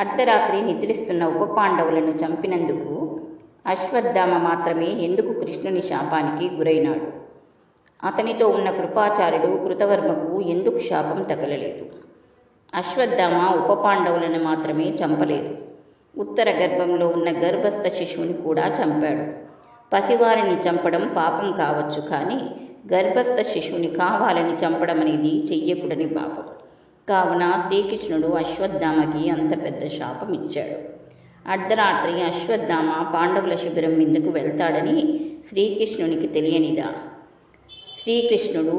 అర్ధరాత్రి నిద్రిస్తున్న ఉప పాండవులను చంపినందుకు అశ్వత్థామ మాత్రమే ఎందుకు కృష్ణుని శాపానికి గురైనాడు? అతనితో ఉన్న కృపాచార్యుడు కృతవర్మకు ఎందుకు శాపం తగలలేదు? అశ్వత్థామ ఉప పాండవులను మాత్రమే చంపలేదు. ఉత్తర గర్భంలో ఉన్న గర్భస్థ శిశువుని కూడా చంపాడు. పసివారిని చంపడం పాపం కావచ్చు కానీ గర్భస్థ శిశువుని కావాలని చంపడం అనేది చెయ్యకూడని పాపం. కావున శ్రీకృష్ణుడు అశ్వత్థామకి అంత పెద్ద శాపం ఇచ్చాడు. అర్ధరాత్రి అశ్వత్థామ పాండవుల శిబిరం మీదకు వెళ్తాడని శ్రీకృష్ణునికి తెలియనిదా? శ్రీకృష్ణుడు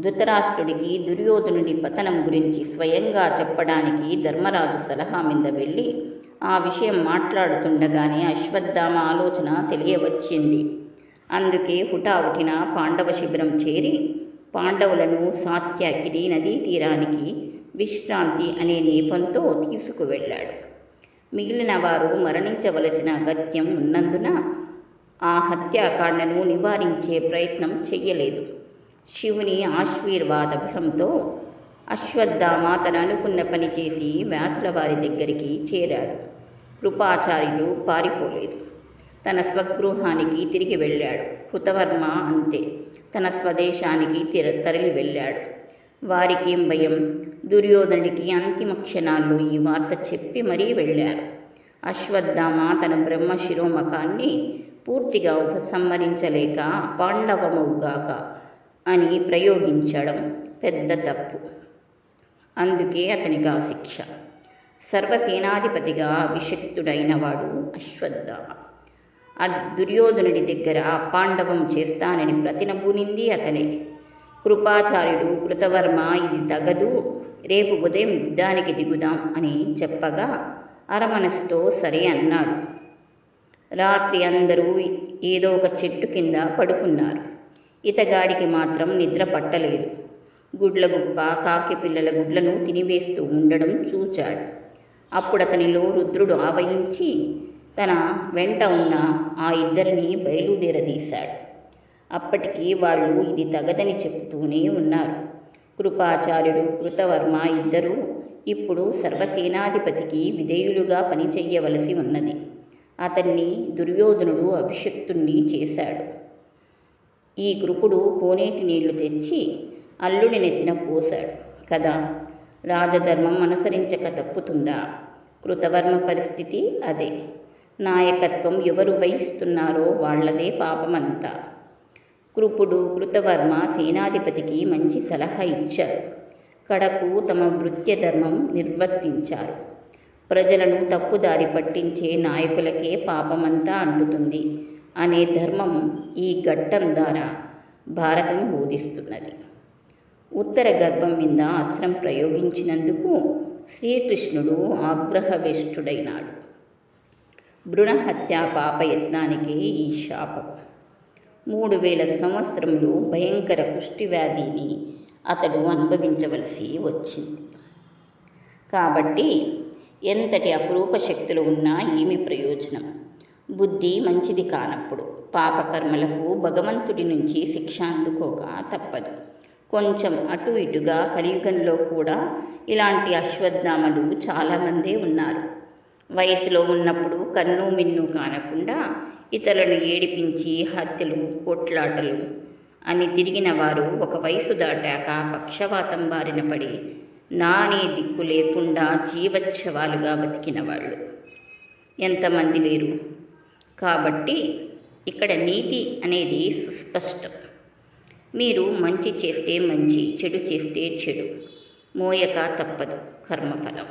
ధృతరాష్ట్రుడికి దుర్యోధనుడి పతనం గురించి స్వయంగా చెప్పడానికి ధర్మరాజు సలహా మీద వెళ్ళి ఆ విషయం మాట్లాడుతుండగానే అశ్వత్థామ ఆలోచన తెలియవచ్చింది. అందుకే హుటాహుటిన పాండవ శిబిరం చేరి పాండవులను సాత్యాగిరి నదీ తీరానికి విశ్రాంతి అనే నేపంతో తీసుకువెళ్ళాడు మిగిలిన వారు మరణించవలసిన అగత్యం ఉన్నందున ఆ హత్యాకాండను నివారించే ప్రయత్నం చెయ్యలేదు. శివుని ఆశీర్వాద బలంతో అశ్వత్థామ తను అనుకున్న పని చేసి వ్యాసుల వారి దగ్గరికి చేరాడు. కృపాచార్యుడు పారిపోలేదు. తన స్వగృహానికి తిరిగి వెళ్ళాడు. కృతవర్మ అంతే. తన స్వదేశానికి తిర తరలి వెళ్ళాడు. వారికేం భయం. దుర్యోధనుడికి అంతిమ క్షణాల్లో ఈ వార్త చెప్పి మరీ వెళ్ళారు. అశ్వత్థామ తన బ్రహ్మ శిరోమకాన్ని పూర్తిగా ఉపసంహరించలేక పాండవమవుగాక అని ప్రయోగించడం పెద్ద తప్పు. అందుకే అతనికి ఆ శిక్ష. సర్వసేనాధిపతిగా అభిషక్తుడైన వాడు అశ్వత్థామ. ఆ దుర్యోధనుడి దగ్గర పాండవం చేస్తానని ప్రతినబూనింది అతనే. కృపాచార్యుడు కృతవర్మ ఇది తగదు. రేపు ఉదయం యుద్ధానికి దిగుదాం అని చెప్పగా అరమనస్తో సరే అన్నాడు. రాత్రి అందరూ ఏదో ఒక చెట్టు కింద పడుకున్నారు. ఇతగాడికి మాత్రం నిద్ర పట్టలేదు. గుడ్లగుప్ప కాకి పిల్లల గుడ్లను తినివేస్తూ ఉండడం చూచాడు. అప్పుడు అతనిలో రుద్రుడు ఆవహించి తన వెంట ఉన్న ఆ ఇద్దరిని బయలుదేరదీశాడు. అప్పటికి వాళ్ళు ఇది తగదని చెప్తూనే ఉన్నారు. కృపాచార్యుడు కృతవర్మ ఇద్దరూ ఇప్పుడు సర్వసేనాధిపతికి విధేయులుగా పనిచెయ్యవలసి ఉన్నది. అతన్ని దుర్యోధనుడు అభిషక్తుణ్ణి చేశాడు. ఈ కృపుడు కోనేటి నీళ్ళు తెచ్చి అల్లుడి నెత్తిన పోశాడు. కదా? రాజధర్మం అనుసరించక తప్పుతుందా? కృతవర్మ పరిస్థితి అదే. నాయకత్వం ఎవరు వహిస్తున్నారో వాళ్ళదే పాపమంతా. కృపుడు కృతవర్మ సేనాధిపతికి మంచి సలహా ఇచ్చారు. కడకు తమ వృత్య ధర్మం నిర్వర్తించారు. ప్రజలను తప్పుదారి పట్టించే నాయకులకే పాపమంతా అంటుతుంది అనే ధర్మం ఈ ఘట్టం ద్వారా భారతం బోధిస్తున్నది. ఉత్తర గర్భం మీద అస్త్రం ప్రయోగించినందుకు శ్రీకృష్ణుడు ఆగ్రహవేష్టుడైనాడు. భ్రూణహత్యా పాపయత్నానికి ఈ శాపం. మూడు వేల సంవత్సరములు భయంకర కుష్టివ్యాధిని అతడు అనుభవించవలసి వచ్చింది. కాబట్టి ఎంతటి అపురూప శక్తులు ఉన్నా ఏమి ప్రయోజనం? బుద్ధి మంచిది కానప్పుడు పాపకర్మలకు భగవంతుడి నుంచి శిక్ష అందుకోక తప్పదు. కొంచెం అటు ఇటుగా కలియుగంలో కూడా ఇలాంటి అశ్వత్థామలు చాలామందే ఉన్నారు. వయసులో ఉన్నప్పుడు కన్ను మిన్ను కానకుండా ఇతరులను ఏడిపించి హత్యలు కొట్లాటలు అని తిరిగిన వారు ఒక వయసు దాటాక పక్షవాతం బారిన పడి నానే దిక్కు లేకుండా జీవచ్ఛవాలుగా బతికిన వాళ్ళు. ఎంతమంది లేరు? కాబట్టి ఇక్కడ నీతి అనేది సుస్పష్టం. మీరు మంచి చేస్తే మంచి చెడు చేస్తే చెడు. మోయక తప్పదు కర్మఫలం.